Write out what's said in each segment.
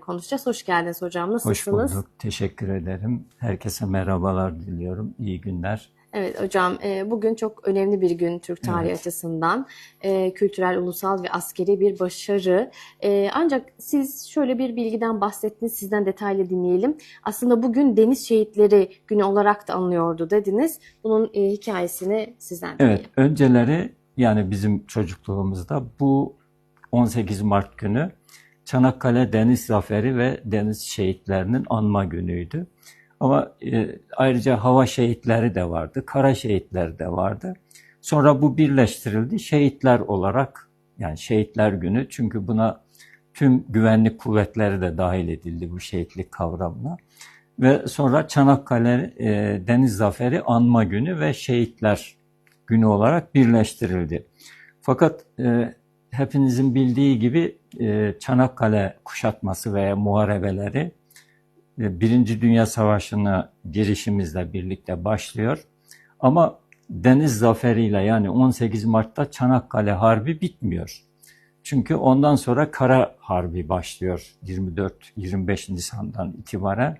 konuşacağız. Hoş geldiniz hocam. Hoş Nasılsınız? bulduk. Teşekkür ederim. Herkese merhabalar diliyorum. İyi günler. Evet hocam bugün çok önemli bir gün Türk tarihi Evet. açısından. Kültürel, ulusal ve askeri bir başarı. Ancak siz şöyle bir bilgiden bahsettiniz. Sizden detaylı dinleyelim. Aslında bugün Deniz Şehitleri Günü olarak da anılıyordu dediniz. Bunun hikayesini sizden dinleyelim. Evet, önceleri yani bizim çocukluğumuzda bu 18 Mart günü Çanakkale Deniz Zaferi ve Deniz Şehitlerinin anma günüydü. Ama e, ayrıca hava şehitleri de vardı, kara şehitleri de vardı. Sonra bu birleştirildi şehitler olarak yani şehitler günü çünkü buna tüm güvenlik kuvvetleri de dahil edildi bu şehitlik kavramına. Ve sonra Çanakkale e, Deniz Zaferi Anma Günü ve Şehitler Günü olarak birleştirildi. Fakat e, hepinizin bildiği gibi e, Çanakkale kuşatması veya muharebeleri e, Birinci Dünya Savaşı'na girişimizle birlikte başlıyor. Ama Deniz Zaferi'yle yani 18 Mart'ta Çanakkale Harbi bitmiyor. Çünkü ondan sonra Kara Harbi başlıyor 24-25 Nisan'dan itibaren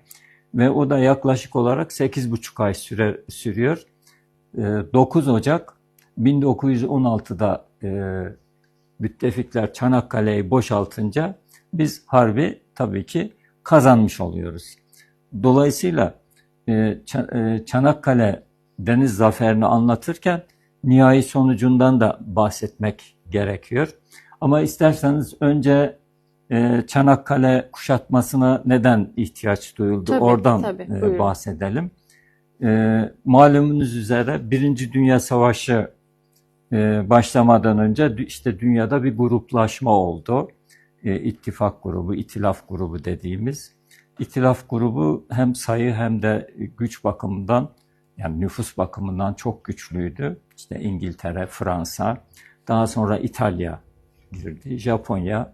ve o da yaklaşık olarak 8,5 ay süre sürüyor. E, 9 Ocak 1916'da e, müttefikler Çanakkale'yi boşaltınca biz harbi tabii ki kazanmış oluyoruz. Dolayısıyla e, e, Çanakkale deniz zaferini anlatırken nihai sonucundan da bahsetmek gerekiyor. Ama isterseniz önce e, Çanakkale kuşatmasına neden ihtiyaç duyuldu Tabii, oradan tabii. Buyurun. bahsedelim. Malumunuz üzere Birinci Dünya Savaşı başlamadan önce işte dünyada bir gruplaşma oldu. E, ittifak grubu, itilaf grubu dediğimiz. İtilaf grubu hem sayı hem de güç bakımından yani nüfus bakımından çok güçlüydü. İşte İngiltere, Fransa, daha sonra İtalya girdi. Japonya,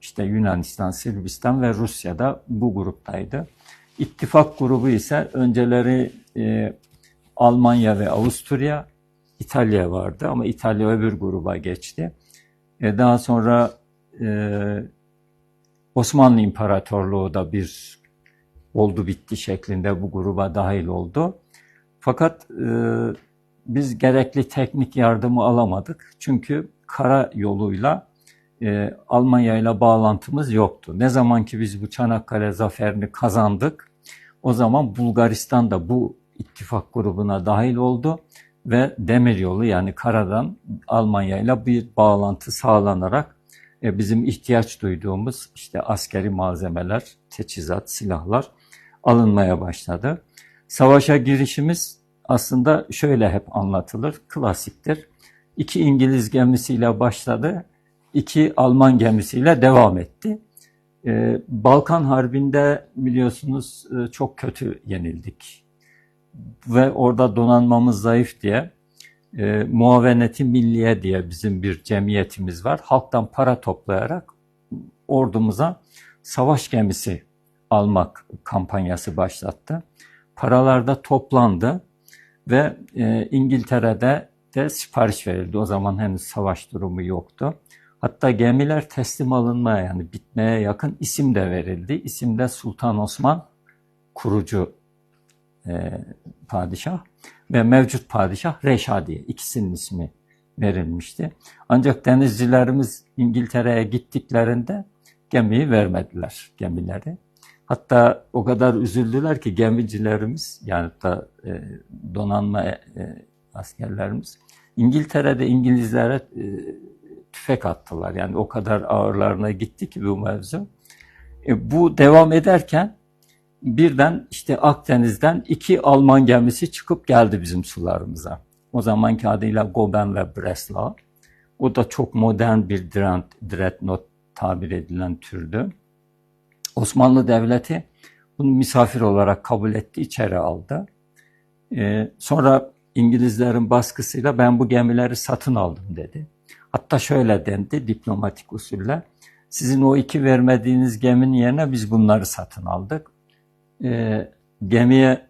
işte Yunanistan, Sırbistan ve Rusya da bu gruptaydı. İttifak grubu ise önceleri e, Almanya ve Avusturya, İtalya vardı ama İtalya öbür gruba geçti. E, daha sonra e, Osmanlı İmparatorluğu da bir oldu bitti şeklinde bu gruba dahil oldu. Fakat e, biz gerekli teknik yardımı alamadık. Çünkü kara yoluyla e, Almanya ile bağlantımız yoktu. Ne zaman ki biz bu Çanakkale zaferini kazandık, o zaman Bulgaristan da bu ittifak grubuna dahil oldu ve demiryolu yani karadan Almanya ile bir bağlantı sağlanarak e, bizim ihtiyaç duyduğumuz işte askeri malzemeler, teçhizat, silahlar alınmaya başladı. Savaşa girişimiz aslında şöyle hep anlatılır, klasiktir. İki İngiliz gemisiyle başladı, iki Alman gemisiyle devam etti. Ee, Balkan Harbi'nde biliyorsunuz e, çok kötü yenildik. Ve orada donanmamız zayıf diye e, Muaveneti Milliye diye bizim bir cemiyetimiz var. Halktan para toplayarak ordumuza savaş gemisi almak kampanyası başlattı. Paralar da toplandı ve e, İngiltere'de de sipariş verildi. O zaman henüz savaş durumu yoktu. Hatta gemiler teslim alınmaya yani bitmeye yakın isim de verildi. İsim de Sultan Osman kurucu e, padişah ve mevcut padişah Reşadiye ikisinin ismi verilmişti. Ancak denizcilerimiz İngiltere'ye gittiklerinde gemiyi vermediler gemileri. Hatta o kadar üzüldüler ki gemicilerimiz yani da e, donanma e, askerlerimiz İngiltere'de İngilizlere e, tüfek attılar. Yani o kadar ağırlarına gitti ki bu mevzu. E, bu devam ederken birden işte Akdeniz'den iki Alman gemisi çıkıp geldi bizim sularımıza. O zamanki adıyla Goben ve Breslau. O da çok modern bir dread- dreadnought tabir edilen türdü. Osmanlı Devleti bunu misafir olarak kabul etti, içeri aldı. Ee, sonra İngilizlerin baskısıyla ben bu gemileri satın aldım dedi. Hatta şöyle dendi diplomatik usulle. Sizin o iki vermediğiniz geminin yerine biz bunları satın aldık. Ee, gemiye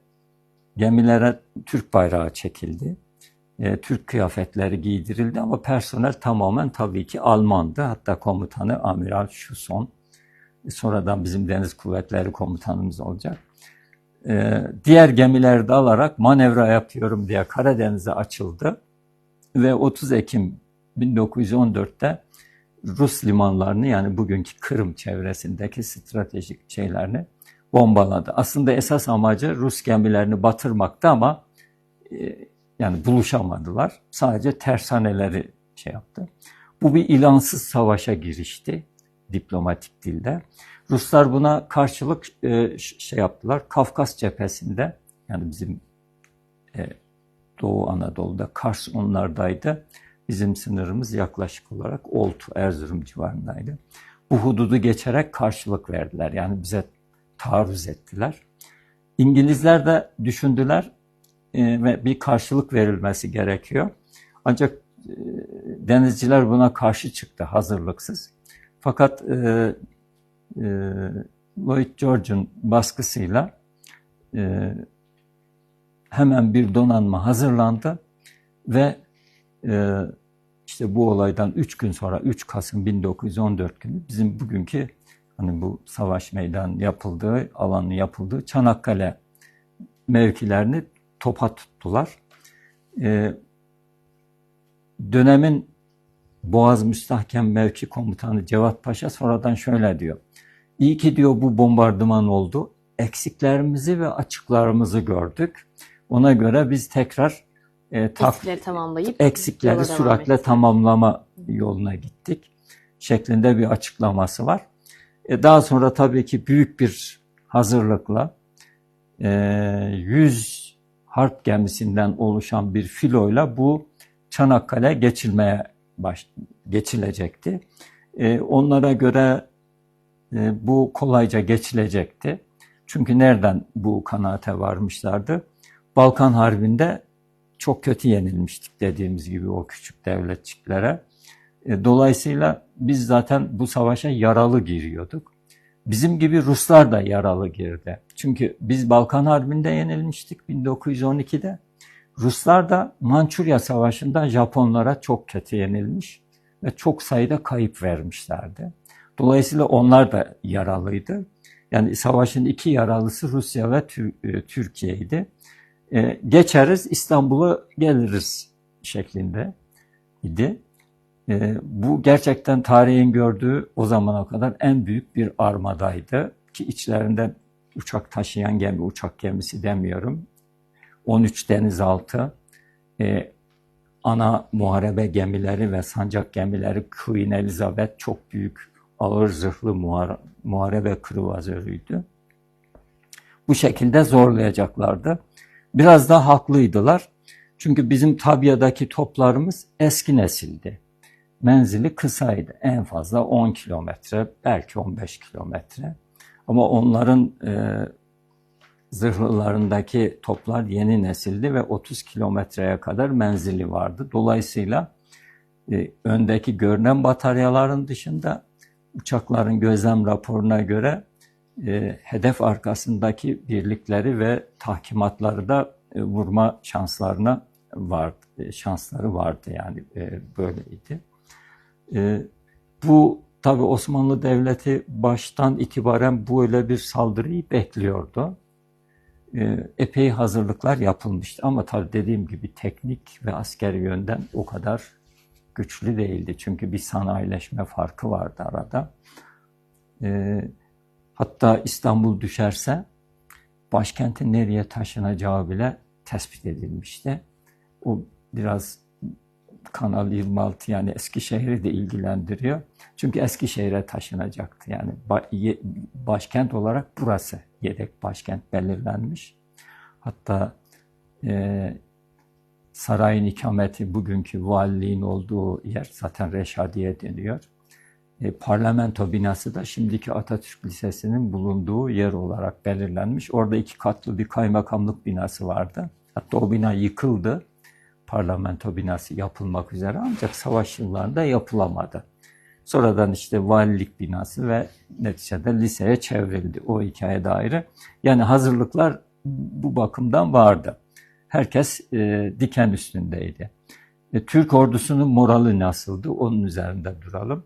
gemilere Türk bayrağı çekildi. Ee, Türk kıyafetleri giydirildi ama personel tamamen tabii ki Almandı. Hatta komutanı Amiral Schusson Sonradan bizim Deniz Kuvvetleri Komutanımız olacak. Ee, diğer gemileri de alarak manevra yapıyorum diye Karadeniz'e açıldı. Ve 30 Ekim 1914'te Rus limanlarını yani bugünkü Kırım çevresindeki stratejik şeylerini bombaladı. Aslında esas amacı Rus gemilerini batırmaktı ama e, yani buluşamadılar. Sadece tersaneleri şey yaptı. Bu bir ilansız savaşa girişti diplomatik dilde. Ruslar buna karşılık e, şey yaptılar. Kafkas cephesinde yani bizim e, Doğu Anadolu'da Kars onlardaydı. Bizim sınırımız yaklaşık olarak Oltu, Erzurum civarındaydı. Bu hududu geçerek karşılık verdiler. Yani bize taarruz ettiler. İngilizler de düşündüler e, ve bir karşılık verilmesi gerekiyor. Ancak e, denizciler buna karşı çıktı hazırlıksız. Fakat e, e, Lloyd George'un baskısıyla e, hemen bir donanma hazırlandı ve e, işte bu olaydan 3 gün sonra 3 Kasım 1914 günü bizim bugünkü hani bu savaş meydan yapıldığı, alanı yapıldığı Çanakkale mevkilerini topa tuttular. E, dönemin Boğaz Müstahkem Mevki Komutanı Cevat Paşa sonradan şöyle diyor. İyi ki diyor bu bombardıman oldu. Eksiklerimizi ve açıklarımızı gördük. Ona göre biz tekrar e, tak, Eksikleri tamamlayıp eksikleri süratle tamamlama yoluna gittik şeklinde bir açıklaması var. E, daha sonra tabii ki büyük bir hazırlıkla e, 100 harp gemisinden oluşan bir filoyla bu Çanakkale geçilmeye baş, geçilecekti. E, onlara göre e, bu kolayca geçilecekti. Çünkü nereden bu kanaate varmışlardı? Balkan Harbi'nde çok kötü yenilmiştik dediğimiz gibi o küçük devletçiklere. E, Dolayısıyla biz zaten bu savaşa yaralı giriyorduk. Bizim gibi Ruslar da yaralı girdi. Çünkü biz Balkan Harbi'nde yenilmiştik 1912'de. Ruslar da Mançurya Savaşı'nda Japonlara çok kötü yenilmiş ve çok sayıda kayıp vermişlerdi. Dolayısıyla onlar da yaralıydı. Yani savaşın iki yaralısı Rusya ve e, Türkiye'ydi. E, geçeriz İstanbul'a geliriz şeklinde idi. E, bu gerçekten tarihin gördüğü o zamana kadar en büyük bir armadaydı ki içlerinde uçak taşıyan gemi, uçak gemisi demiyorum. 13 denizaltı, e, ana muharebe gemileri ve sancak gemileri Queen Elizabeth çok büyük ağır zırhlı muhare- muharebe kruvazörüydü. Bu şekilde zorlayacaklardı. Biraz da haklıydılar. Çünkü bizim tabiadaki toplarımız eski nesildi. Menzili kısaydı. En fazla 10 kilometre, belki 15 kilometre. Ama onların e, zırhlılarındaki toplar yeni nesildi ve 30 kilometreye kadar menzili vardı. Dolayısıyla e, öndeki görünen bataryaların dışında uçakların gözlem raporuna göre e, hedef arkasındaki birlikleri ve tahkimatları da e, vurma şanslarına vardı, e, şansları vardı yani e, böyleydi. E, bu tabi Osmanlı Devleti baştan itibaren böyle bir saldırıyı bekliyordu. E, epey hazırlıklar yapılmıştı ama tabi dediğim gibi teknik ve askeri yönden o kadar güçlü değildi. Çünkü bir sanayileşme farkı vardı arada. E, hatta İstanbul düşerse başkentin nereye taşınacağı bile tespit edilmişti. O biraz Kanal 26 yani Eskişehir'i de ilgilendiriyor. Çünkü Eskişehir'e taşınacaktı. Yani başkent olarak burası yedek başkent belirlenmiş. Hatta e, sarayın ikameti bugünkü valiliğin olduğu yer zaten Reşadiye deniyor. E, parlamento binası da şimdiki Atatürk Lisesi'nin bulunduğu yer olarak belirlenmiş. Orada iki katlı bir kaymakamlık binası vardı. Hatta o bina yıkıldı. Parlamento binası yapılmak üzere ancak savaş yıllarında yapılamadı. Sonradan işte valilik binası ve neticede liseye çevrildi. O hikaye de ayrı. Yani hazırlıklar bu bakımdan vardı. Herkes e, diken üstündeydi. E, Türk ordusunun morali nasıldı? Onun üzerinde duralım.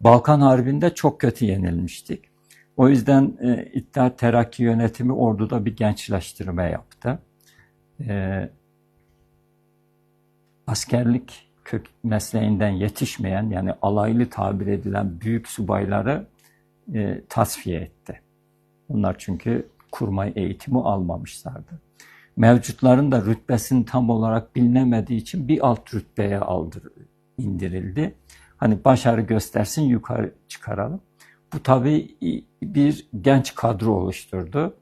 Balkan Harbi'nde çok kötü yenilmiştik. O yüzden e, İttihat Terakki yönetimi orduda bir gençleştirme yaptı. E, askerlik kök mesleğinden yetişmeyen yani alaylı tabir edilen büyük subayları e, tasfiye etti. Bunlar çünkü kurmay eğitimi almamışlardı. Mevcutların da rütbesini tam olarak bilinemediği için bir alt rütbeye aldır, indirildi. Hani başarı göstersin yukarı çıkaralım. Bu tabii bir genç kadro oluşturdu.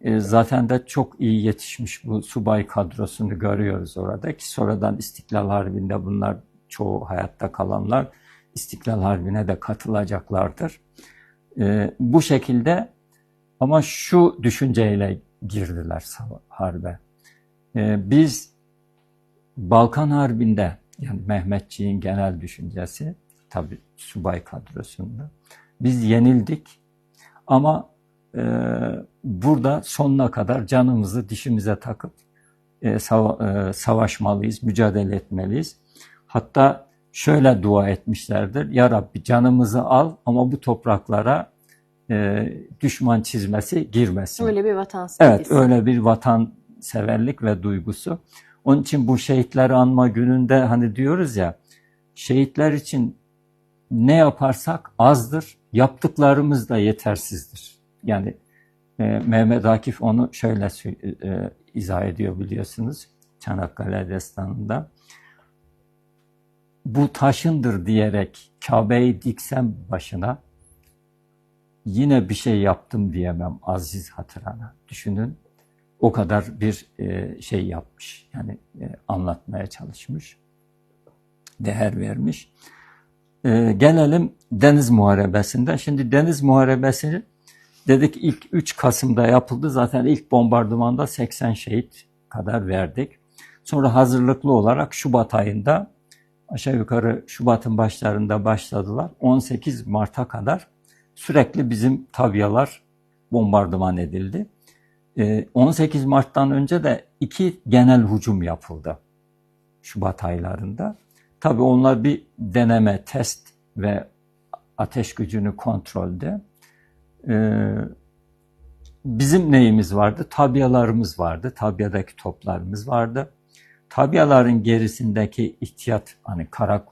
E, Zaten de çok iyi yetişmiş bu subay kadrosunu görüyoruz orada ki sonradan İstiklal Harbi'nde bunlar çoğu hayatta kalanlar İstiklal Harbi'ne de katılacaklardır. E, Bu şekilde ama şu düşünceyle girdiler harbe. E, Biz Balkan Harbi'nde yani Mehmetçiğin genel düşüncesi tabi subay kadrosunda biz yenildik ama e, burada sonuna kadar canımızı dişimize takıp e, sava- e, savaşmalıyız, mücadele etmeliyiz. Hatta şöyle dua etmişlerdir. Ya Rabbi canımızı al ama bu topraklara e, düşman çizmesi girmesin. Öyle bir vatan Evet, sevgisi. öyle bir vatanseverlik ve duygusu. Onun için bu şehitleri anma gününde hani diyoruz ya, şehitler için ne yaparsak azdır, yaptıklarımız da yetersizdir. Yani e, Mehmet Akif onu şöyle sö- e, izah ediyor biliyorsunuz Çanakkale Destanı'nda. Bu taşındır diyerek Kabe'yi diksem başına, yine bir şey yaptım diyemem aziz hatırana. Düşünün o kadar bir e, şey yapmış. Yani e, anlatmaya çalışmış. Değer vermiş. E, gelelim Deniz Muharebesi'nden. Şimdi Deniz Muharebesi dedik ilk 3 Kasım'da yapıldı. Zaten ilk bombardımanda 80 şehit kadar verdik. Sonra hazırlıklı olarak Şubat ayında aşağı yukarı Şubat'ın başlarında başladılar. 18 Mart'a kadar sürekli bizim tabyalar bombardıman edildi. Ee, 18 Mart'tan önce de iki genel hücum yapıldı Şubat aylarında. Tabii onlar bir deneme, test ve ateş gücünü kontrolde. Ee, bizim neyimiz vardı? Tabiyalarımız vardı. Tabiyadaki toplarımız vardı. Tabiyaların gerisindeki ihtiyat, hani kara,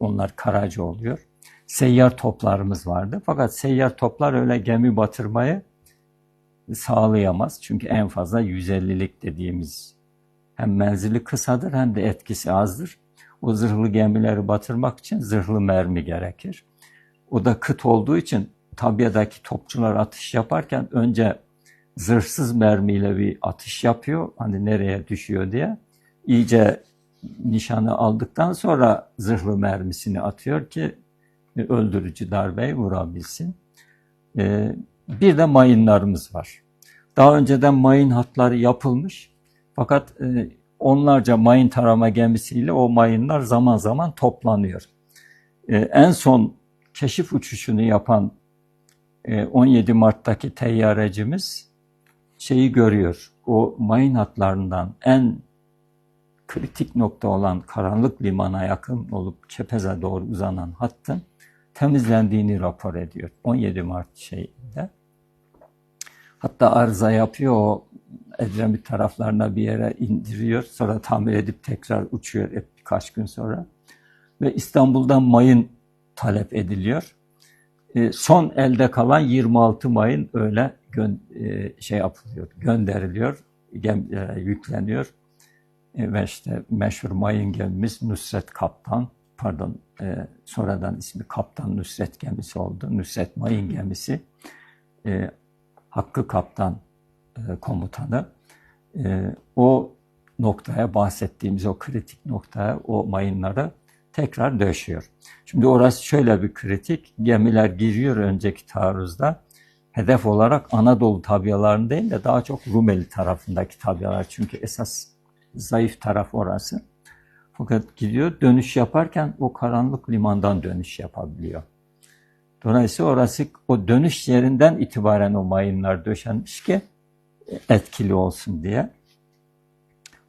onlar karacı oluyor seyyar toplarımız vardı. Fakat seyyar toplar öyle gemi batırmayı sağlayamaz. Çünkü en fazla 150'lik dediğimiz hem menzili kısadır hem de etkisi azdır. O zırhlı gemileri batırmak için zırhlı mermi gerekir. O da kıt olduğu için tabiadaki topçular atış yaparken önce zırhsız mermiyle bir atış yapıyor. Hani nereye düşüyor diye. İyice nişanı aldıktan sonra zırhlı mermisini atıyor ki öldürücü darbeyi vurabilsin. Ee, bir de mayınlarımız var. Daha önceden mayın hatları yapılmış. Fakat e, onlarca mayın tarama gemisiyle o mayınlar zaman zaman toplanıyor. Ee, en son keşif uçuşunu yapan 17 Mart'taki teyyarecimiz şeyi görüyor. O mayın hatlarından en kritik nokta olan karanlık limana yakın olup Kepez'e doğru uzanan hattın temizlendiğini rapor ediyor. 17 Mart şeyinde. Hatta arıza yapıyor o Edremit taraflarına bir yere indiriyor. Sonra tamir edip tekrar uçuyor hep birkaç gün sonra. Ve İstanbul'dan mayın talep ediliyor. E, son elde kalan 26 mayın öyle gön, e, şey yapılıyor, gönderiliyor, gemilere yükleniyor. E, ve işte meşhur mayın gemimiz Nusret Kaptan, pardon sonradan ismi Kaptan Nusret gemisi oldu. Nusret Mayın gemisi. Hakkı Kaptan komutanı. O noktaya bahsettiğimiz o kritik noktaya o mayınları tekrar döşüyor. Şimdi orası şöyle bir kritik. Gemiler giriyor önceki taarruzda. Hedef olarak Anadolu tabyalarını değil de daha çok Rumeli tarafındaki tabyalar. Çünkü esas zayıf taraf orası. Fakat gidiyor dönüş yaparken o karanlık limandan dönüş yapabiliyor. Dolayısıyla orası o dönüş yerinden itibaren o mayınlar döşenmiş ki etkili olsun diye.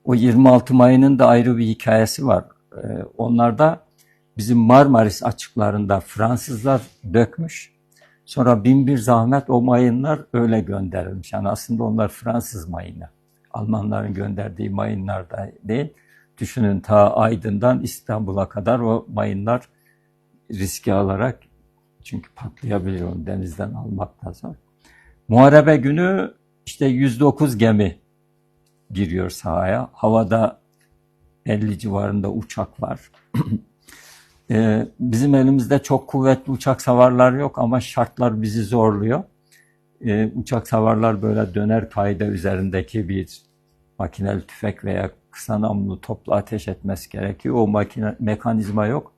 O 26 mayının da ayrı bir hikayesi var. Ee, Onlar da bizim Marmaris açıklarında Fransızlar dökmüş. Sonra bin bir zahmet o mayınlar öyle gönderilmiş. Yani aslında onlar Fransız mayını. Almanların gönderdiği mayınlar da değil. Düşünün ta Aydın'dan İstanbul'a kadar o mayınlar riski alarak çünkü patlayabilir onu denizden almak da zor. Muharebe günü işte 109 gemi giriyor sahaya. Havada 50 civarında uçak var. Ee, bizim elimizde çok kuvvetli uçak savarlar yok ama şartlar bizi zorluyor. Ee, uçak savarlar böyle döner kayda üzerindeki bir makineli tüfek veya kısa namlulu topla ateş etmesi gerekiyor. O makine, mekanizma yok.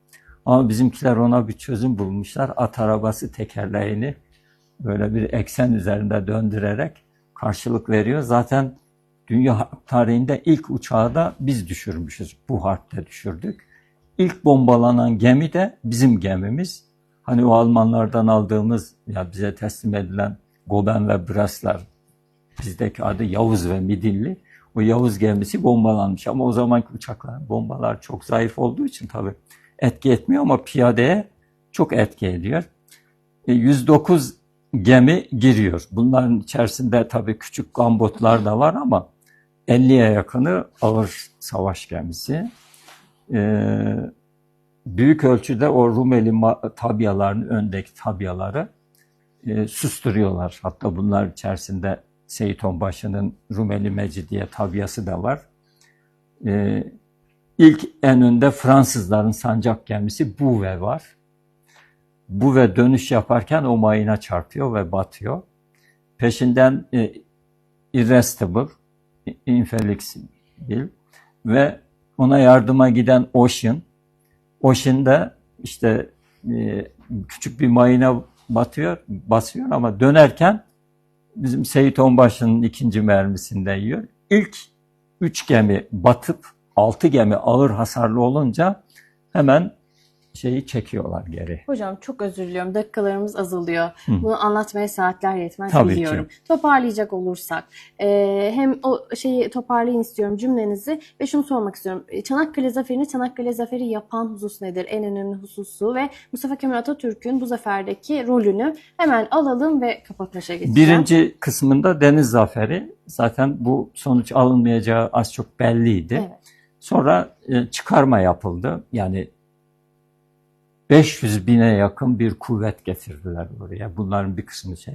Ama bizimkiler ona bir çözüm bulmuşlar. At arabası tekerleğini böyle bir eksen üzerinde döndürerek karşılık veriyor. Zaten dünya tarihinde ilk uçağı da biz düşürmüşüz. Bu harpte düşürdük. İlk bombalanan gemi de bizim gemimiz. Hani o Almanlardan aldığımız ya bize teslim edilen Goben ve Braslar bizdeki adı Yavuz ve Midilli. O Yavuz gemisi bombalanmış ama o zamanki uçaklar bombalar çok zayıf olduğu için tabii etki etmiyor ama piyadeye çok etki ediyor. E, 109 gemi giriyor. Bunların içerisinde tabii küçük gambotlar da var ama 50'ye yakını ağır savaş gemisi. Ee, büyük ölçüde o Rumeli tabyalarının öndeki tabyaları e. Hatta bunlar içerisinde Seyit Onbaşı'nın Rumeli Mecidiye tabyası da var. Ee, ilk en önde Fransızların sancak gemisi Bouvet var. Bouvet dönüş yaparken o mayına çarpıyor ve batıyor. Peşinden e, Irresistible, Inflexible ve ona yardıma giden Ocean. Ocean da işte e, küçük bir mayına batıyor, basıyor ama dönerken bizim Seyit Onbaşı'nın ikinci mermisinde yiyor. İlk üç gemi batıp altı gemi ağır hasarlı olunca hemen şeyi çekiyorlar geri. Hocam çok özür diliyorum. Dakikalarımız azalıyor. Hı. Bunu anlatmaya saatler yetmez Tabii ki. biliyorum. Toparlayacak olursak e, hem o şeyi toparlayın istiyorum cümlenizi ve şunu sormak istiyorum. E, Çanakkale Zaferi'ni Çanakkale Zaferi yapan husus nedir? En önemli hususu ve Mustafa Kemal Atatürk'ün bu zaferdeki rolünü hemen alalım ve kapatmaşa geçeceğim. Birinci kısmında deniz zaferi. Zaten bu sonuç alınmayacağı az çok belliydi. Evet. Sonra e, çıkarma yapıldı. Yani 500 bine yakın bir kuvvet getirdiler oraya. Bunların bir kısmı şey.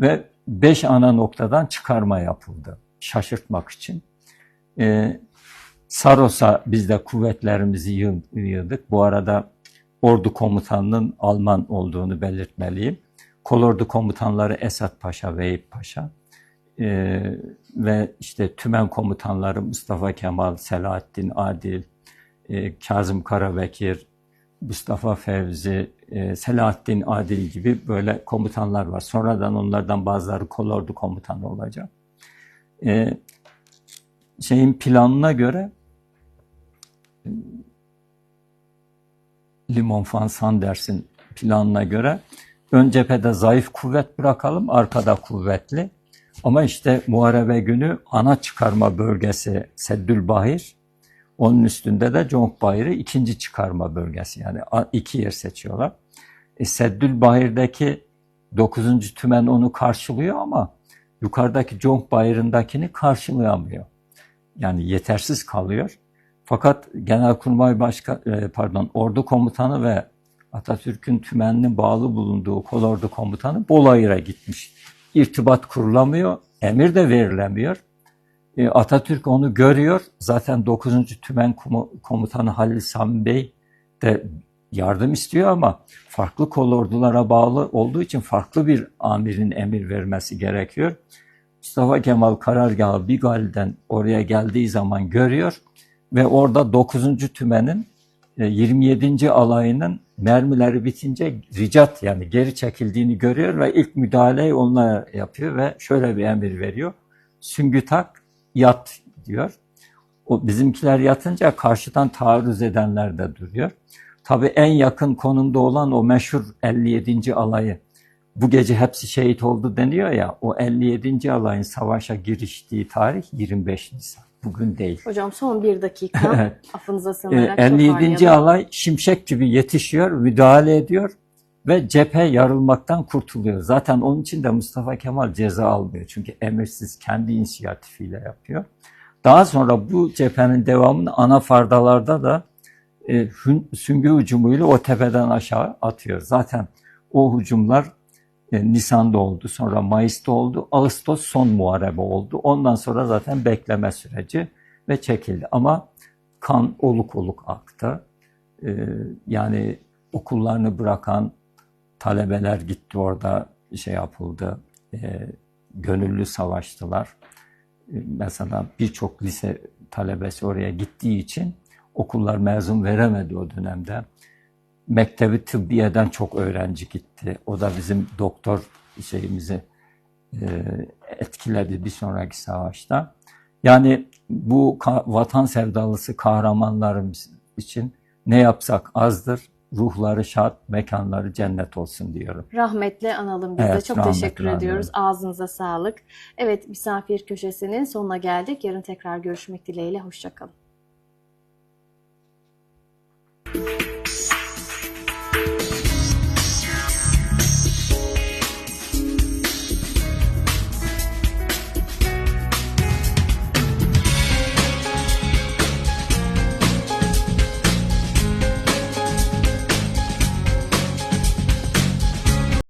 Ve 5 ana noktadan çıkarma yapıldı. Şaşırtmak için. E, Saros'a biz de kuvvetlerimizi yığ- yığdık. Bu arada ordu komutanının Alman olduğunu belirtmeliyim. Kolordu komutanları Esat Paşa ve Eyüp Paşa. E, ve işte tümen komutanları Mustafa Kemal, Selahattin Adil, e, Kazım Karabekir, Mustafa Fevzi, e, Selahattin Adil gibi böyle komutanlar var. Sonradan onlardan bazıları kolordu komutanı olacak. E, şeyin planına göre e, Limon van Sanders'in planına göre ön cephede zayıf kuvvet bırakalım, arkada kuvvetli. Ama işte muharebe günü ana çıkarma bölgesi Seddülbahir, onun üstünde de Conkbahir'i ikinci çıkarma bölgesi. Yani iki yer seçiyorlar. E, Seddülbahir'deki 9. tümen onu karşılıyor ama yukarıdaki Conkbahir'indakini karşılayamıyor. Yani yetersiz kalıyor. Fakat Genelkurmay Başkan, e, pardon, Ordu Komutanı ve Atatürk'ün tümeninin bağlı bulunduğu kolordu komutanı Bolayır'a gitmiş. İrtibat kurulamıyor, emir de verilemiyor. E, Atatürk onu görüyor. Zaten 9. Tümen Komu- Komutanı Halil Sami Bey de yardım istiyor ama farklı kolordulara bağlı olduğu için farklı bir amirin emir vermesi gerekiyor. Mustafa Kemal karargahı Bigal'den oraya geldiği zaman görüyor ve orada 9. Tümen'in e, 27. alayının mermileri bitince ricat yani geri çekildiğini görüyor ve ilk müdahaleyi onunla yapıyor ve şöyle bir emir veriyor. Süngü tak, yat diyor. O bizimkiler yatınca karşıdan taarruz edenler de duruyor. Tabii en yakın konumda olan o meşhur 57. alayı bu gece hepsi şehit oldu deniyor ya o 57. alayın savaşa giriştiği tarih 25 Nisan. Bugün değil. Hocam son bir dakika. Evet. Affınıza Ee, sığınarak 57. toparlayalım. alay şimşek gibi yetişiyor, müdahale ediyor. Ve cephe yarılmaktan kurtuluyor. Zaten onun için de Mustafa Kemal ceza almıyor. Çünkü emirsiz kendi inisiyatifiyle yapıyor. Daha sonra bu cephenin devamını anafardalarda da e, süngü hücumuyla o tepeden aşağı atıyor. Zaten o hücumlar e, Nisan'da oldu, sonra Mayıs'ta oldu, Ağustos son muharebe oldu. Ondan sonra zaten bekleme süreci ve çekildi. Ama kan oluk oluk aktı. E, yani okullarını bırakan talebeler gitti orada şey yapıldı, e, gönüllü savaştılar. E, mesela birçok lise talebesi oraya gittiği için okullar mezun veremedi o dönemde. Mektebi tıbbiyeden çok öğrenci gitti. O da bizim doktor şeyimizi e, etkiledi bir sonraki savaşta. Yani bu vatan sevdalısı kahramanlarımız için ne yapsak azdır. Ruhları şad, mekanları cennet olsun diyorum. Rahmetle analım biz de. Evet, Çok rahmetle teşekkür analım. ediyoruz. Ağzınıza sağlık. Evet, misafir köşesinin sonuna geldik. Yarın tekrar görüşmek dileğiyle. Hoşçakalın.